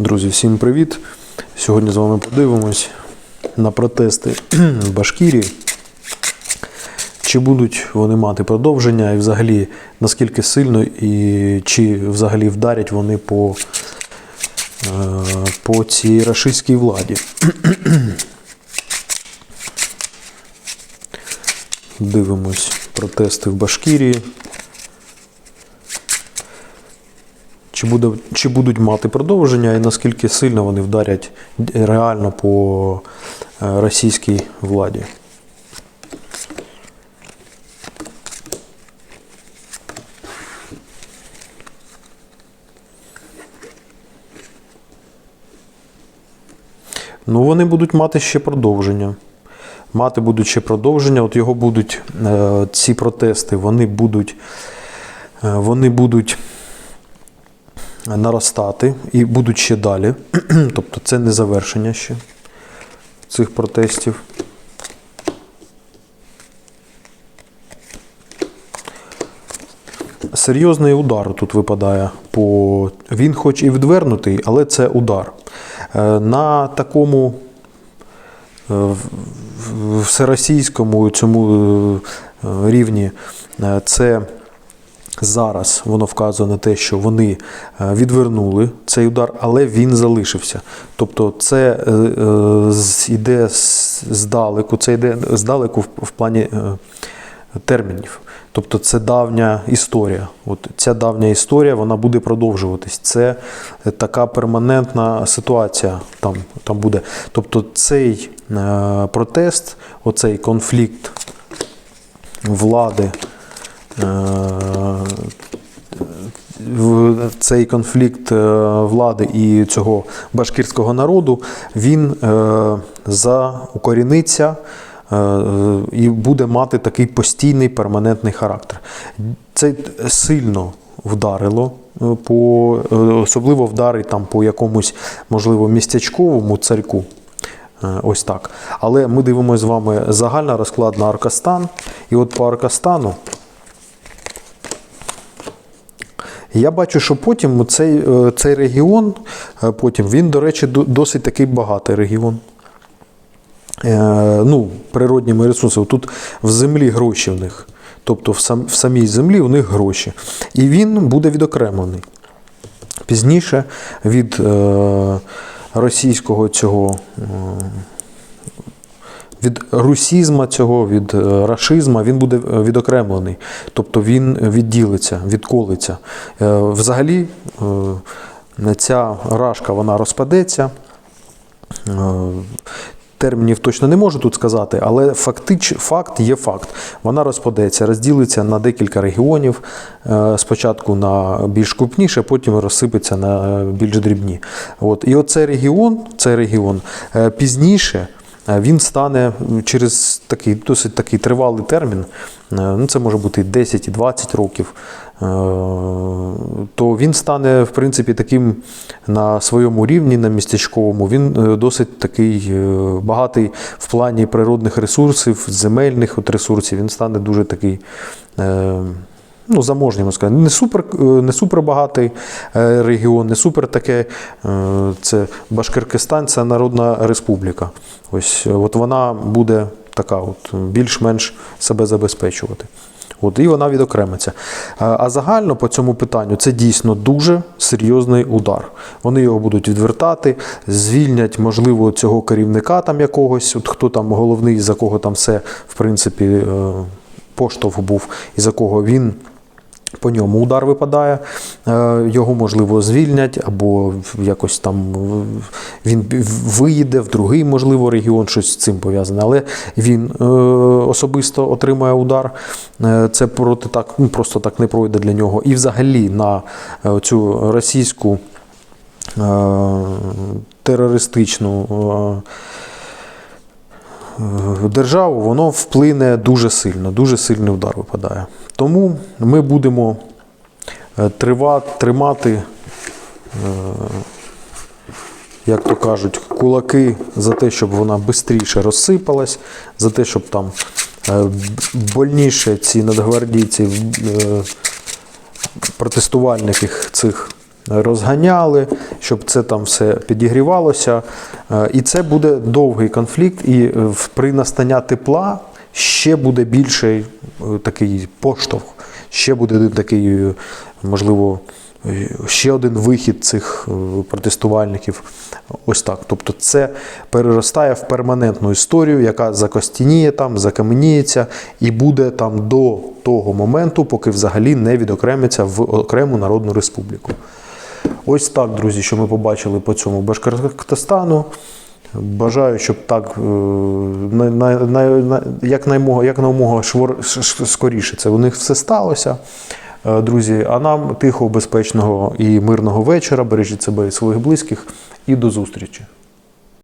Друзі, всім привіт! Сьогодні з вами подивимось на протести в Башкірії. Чи будуть вони мати продовження, і взагалі наскільки сильно, і чи взагалі вдарять вони по, е, по цій рашистській владі. Дивимось протести в Башкірії. Чи, буде, чи будуть мати продовження і наскільки сильно вони вдарять реально по е, російській владі? Ну, вони будуть мати ще продовження. Мати будуть ще продовження. От його будуть е, ці протести, вони будуть, е, вони будуть наростати і будуть ще далі. тобто це не завершення ще цих протестів. Серйозний удар тут випадає по. Він хоч і відвернутий, але це удар. Е, На такому е, всеросійському цьому е, рівні це зараз воно вказує на те, що вони е, відвернули цей удар, але він залишився. Тобто це е, е, йде здалеку, це йде здалеку в, плані термінів. Тобто це давня історія. От ця давня історія вона буде продовжуватись. Це така перманентна ситуація там, там буде. Тобто цей протест, оцей конфлікт влади. Е, Цей конфлікт е, влади і цього башкирського народу він е, заукоріниться і буде мати такий постійний перманентний характер. Це сильно вдарило по особливо вдарить там по якомусь можливо містячковому царьку. Ось так. Але ми дивимося з вами загальний розклад на Аркастан. І от по Аркастану я бачу, що потім цей, е, цей регіон, е, потім він, до речі, досить такий багатий регіон. Е, ну, природніми ресурсами. Тут в землі гроші в них. Тобто в, сам, в самій землі у них гроші. І він буде відокремлений. Пізніше від е, російського цього. Е, від русізма цього, від е, рашизма він буде е, відокремлений. Тобто він відділиться, відколиться. Е, Взагалі ця рашка вона розпадеться. Термінів точно не можу тут сказати, але фактич, факт є факт. Вона розпадеться, розділиться на декілька регіонів. Спочатку на більш крупніше, потім розсипеться на більш дрібні. От. І оцей регіон, цей регіон пізніше він стане через такий досить такий тривалий термін. е, Ну, це може бути 10 і 20 років. е, То він стане, в принципі, таким на своєму рівні, на містечковому. Він е, досить такий е, багатий в плані природних ресурсів, земельних от ресурсів. Він стане дуже такий. Ну, заможній, можна сказати. Не супер, е, не супер багатий е, регіон, не супер таке. е, Це Башкиркистан, це Народна Республіка. Ось от вона буде така, от, більш-менш себе забезпечувати. От, і вона відокремиться. А, загально по цьому питанню це дійсно дуже серйозний удар. Вони його будуть відвертати, звільнять, можливо, цього керівника там якогось, от хто там головний, за кого там все, в принципі, поштовх був, і за кого він. По ньому удар випадає, е, його можливо звільнять, або якось там він виїде в другий, можливо, регіон, щось з цим пов'язане. Але він е, особисто отримає удар. Е, Це проти так, ну, просто так не пройде для нього. І взагалі на цю російську терористичну. Державу, воно вплине дуже сильно, дуже сильний удар випадає. Тому ми будемо е, тримати, е, як то кажуть, кулаки за те, щоб вона швидше розсипалась, за те, щоб там е, больніше ці надгвардійці, протестувальників цих розганяли, щоб це там все підігрівалося. Е, І це буде довгий конфлікт, і е, при настанні тепла ще буде більший е, такий поштовх, ще буде такий, можливо, ще один вихід цих протестувальників. Ось так. Тобто це переростає в перманентну історію, яка закостяніє там, закаменіється і буде там до того моменту, поки взагалі не відокремиться в окрему народну республіку. Ось так, друзі, що ми побачили по цьому Башкортостану. Бажаю, щоб так на, на, на, як наймога, як намога скоріше це у них все сталося. Е, Друзі, а нам тихого, безпечного і мирного вечора. Бережіть себе і своїх близьких. І до зустрічі.